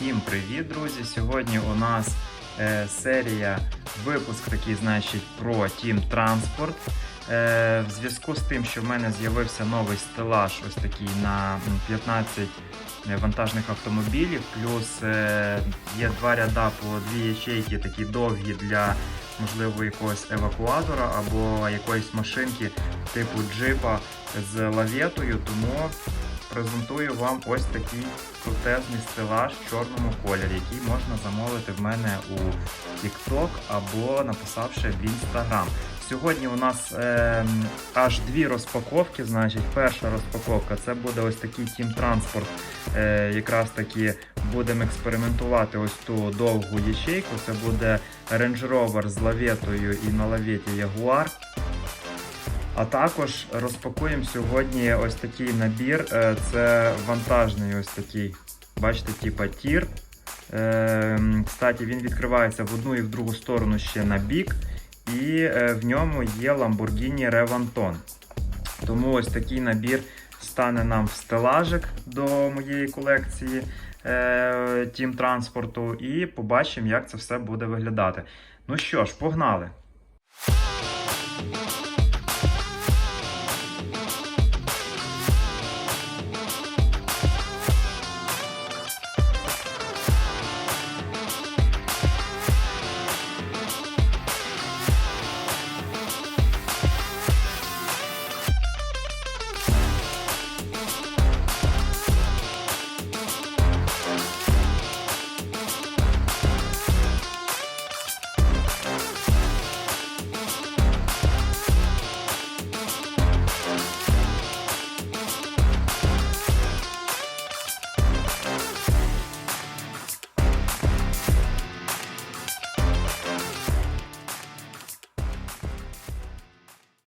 Всім привіт, друзі! Сьогодні у нас е, серія випуск такий, значить, про Team Transport. Е, в зв'язку з тим, що в мене з'явився новий стелаж, ось такий на 15 вантажних автомобілів, плюс е, є два ряда по дві ячейки, такі довгі для можливо якогось евакуатора або якоїсь машинки типу джипа з лаветою, тому презентую вам ось такий крутезний стелаж в чорному кольорі, який можна замовити в мене у TikTok або написавши в Instagram. Сьогодні у нас е, аж дві розпаковки. Значить, перша розпаковка це буде ось такий Team Transport. Е, якраз таки будемо експериментувати ось ту довгу ячейку. Це буде Range Rover з лаветою і на лаветі Jaguar. А також розпакуємо сьогодні ось такий набір. Е, Це вантажний ось такий, бачите, типа тір. Е, Кстати, він відкривається в одну і в другу сторону ще на бік. І е, в ньому є Lamborghini Revanton. Тому ось такий набір стане нам в стелажик до моєї колекції Тім транспорту. І побачимо, як це все буде виглядати. Ну що ж, погнали!